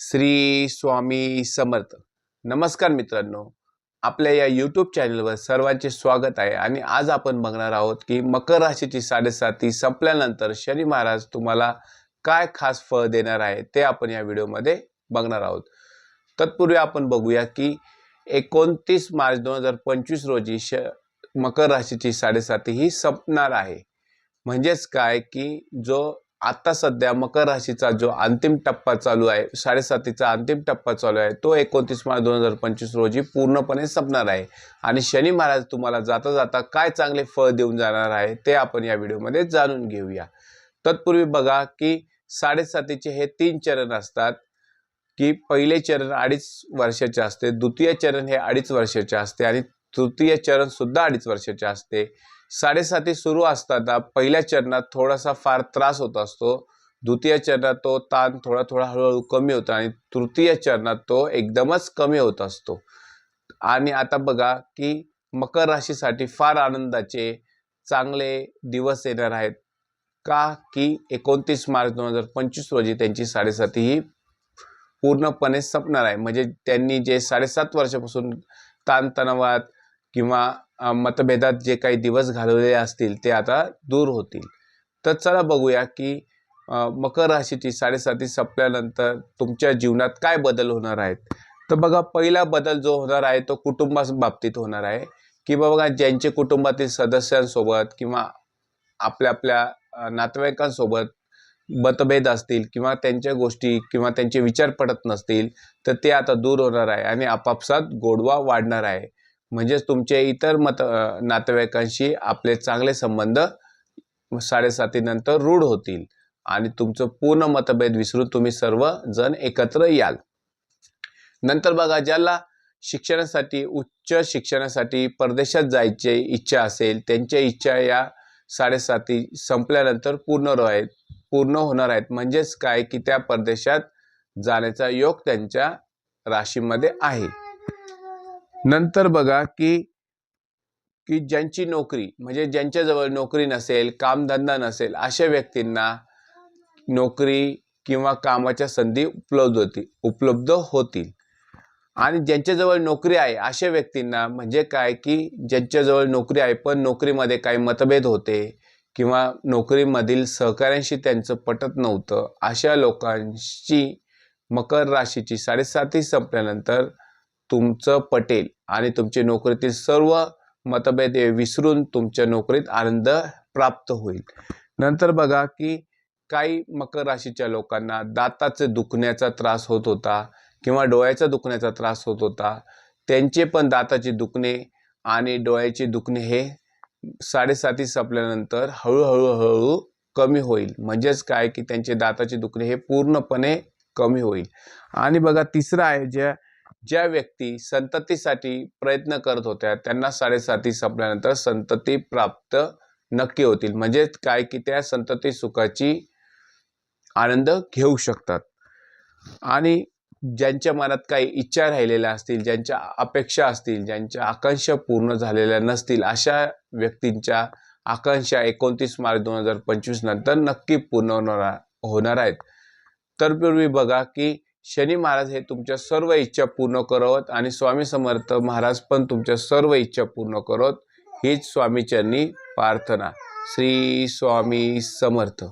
श्री स्वामी समर्थ. नमस्कार मित्रांनो. आपल्या या यूट्यूब चॅनलवर सर्वांचे स्वागत आहे आणि आज आपण बघणार आहोत की मकर राशीची साडेसाती संपल्यानंतर शनी महाराज तुम्हाला काय खास फळ देणार आहे ते आपण या व्हिडिओमध्ये बघणार आहोत. तत्पूर्वी आपण बघूया की एकोणतीस मार्च दोन हजार पंचवीस रोजी श मकर राशीची साडेसाती ही संपणार आहे. म्हणजेच काय की जो आत्ता सध्या मकर राशीचा जो अंतिम टप्पा चालू आहे साडेसातीचा अंतिम टप्पा चालू आहे तो एकोणतीस मार्च दोन हजार पंचवीस रोजी पूर्णपणे संपणार आहे. आणि शनी महाराज तुम्हाला जाता जाता काय चांगले फळ देऊन जाणार आहे ते आपण या व्हिडिओमध्ये जाणून घेऊया. तत्पूर्वी बघा की साडेसातीचे हे तीन चरण असतात की पहिले चरण अडीच वर्षाचे असते द्वितीय चरण हे अडीच वर्षाचे असते आणि तृतीय चरण सुद्धा अडीच वर्षाचे असते. साडेसाती सुरू असताना पहिल्या चरणात थोडासा फार त्रास होत असतो. द्वितीय चरणात तो ताण थोडा थोडा हळूहळू कमी होतो आणि तृतीय चरणात तो एकदमच कमी होत असतो. आणि आता बघा की मकर राशीसाठी फार आनंदाचे चांगले दिवस येणार आहेत. का? की एकोणतीस मार्च दोन हजार पंचवीस रोजी त्यांची साडेसाती ही पूर्णपणे संपणार आहे. म्हणजे त्यांनी जे साडेसात वर्षापासून ताणतणावात किंवा मतभेदात जे काही दिवस घालवलेले असतील ते आता दूर होतील. तर चला बघूया की मकर राशीची साडेसाती संपल्यानंतर तुमच्या जीवनात काय बदल होणार आहेत? तर बघा पहिला बदल जो होणार आहे तो कुटुंबाबाबतीत होणार आहे. की बघा ज्यांचे कुटुंबातील सदस्यांसोबत किंवा आपल्या आपल्या नातेवाईकांसोबत मतभेद असतील किंवा त्यांच्या गोष्टी किंवा त्यांचे विचार पडत नसतील तर ते आता दूर होणार आहे आणि आपापसात गोडवा वाढणार आहे. म्हणजेच तुमचे इतर मत नातेवाईकांशी आपले चांगले संबंध साडेसातीनंतर रूढ होतील आणि तुमचं पूर्ण मतभेद विसरून तुम्ही सर्व जण एकत्र याल. नंतर बघा ज्याला शिक्षणासाठी उच्च शिक्षणासाठी परदेशात जायची इच्छा असेल त्यांच्या इच्छा या साडेसाती संपल्यानंतर पूर्ण आहेत पूर्ण होणार आहेत. म्हणजेच काय? की त्या परदेशात जाण्याचा योग त्यांच्या राशीमध्ये आहे. नंतर बघा की की ज्यांची नोकरी म्हणजे ज्यांच्याजवळ नोकरी नसेल कामधंदा नसेल अशा व्यक्तींना नोकरी किंवा कामाच्या संधी उपलब्ध होती उपलब्ध होतील. आणि ज्यांच्याजवळ नोकरी आहे अशा व्यक्तींना म्हणजे काय की ज्यांच्याजवळ नोकरी आहे पण नोकरीमध्ये काही मतभेद होते किंवा नोकरीमधील सहकाऱ्यांशी त्यांचं पटत नव्हतं अशा लोकांची मकर राशीची साडेसाती संपल्यानंतर तुमचं पटेल आणि तुमचे नोकरीतील सर्व मतभेद हे विसरून तुमच्या नोकरीत आनंद प्राप्त होईल. नंतर बघा की काही मकर राशीच्या लोकांना दाताचे दुखण्याचा त्रास होत होता किंवा डोळ्याचा दुखण्याचा त्रास होत होता. त्यांचे पण दाताचे दुखणे आणि डोळ्याचे दुखणे हे साडेसाती संपल्यानंतर हळूहळू हळू कमी होईल. म्हणजेच काय की त्यांचे दाताचे दुखणे हे पूर्णपणे कमी होईल. आणि बघा तिसरं आहे ज्या ज्या व्यक्ती संततीसाठी प्रयत्न करत होत्या त्यांना साडेसाती संपल्यानंतर संतती प्राप्त नक्की होतील. म्हणजेच काय की त्या संतती सुखाची आनंद घेऊ शकतात. आणि ज्यांच्या मनात काही इच्छा राहिलेल्या असतील ज्यांच्या अपेक्षा असतील ज्यांच्या आकांक्षा पूर्ण झालेल्या नसतील अशा व्यक्तींच्या आकांक्षा एकोणतीस मार्च दोन हजार पंचवीस नंतर नक्की पूर्ण होणार होणार आहेत. तर पूर्वी बघा की शनी महाराज हे तुमच्या सर्व इच्छा पूर्ण करत आणि स्वामी समर्थ महाराज पण तुमच्या सर्व इच्छा पूर्ण करत हीच स्वामीच्यांनी प्रार्थना. श्री स्वामी समर्थ.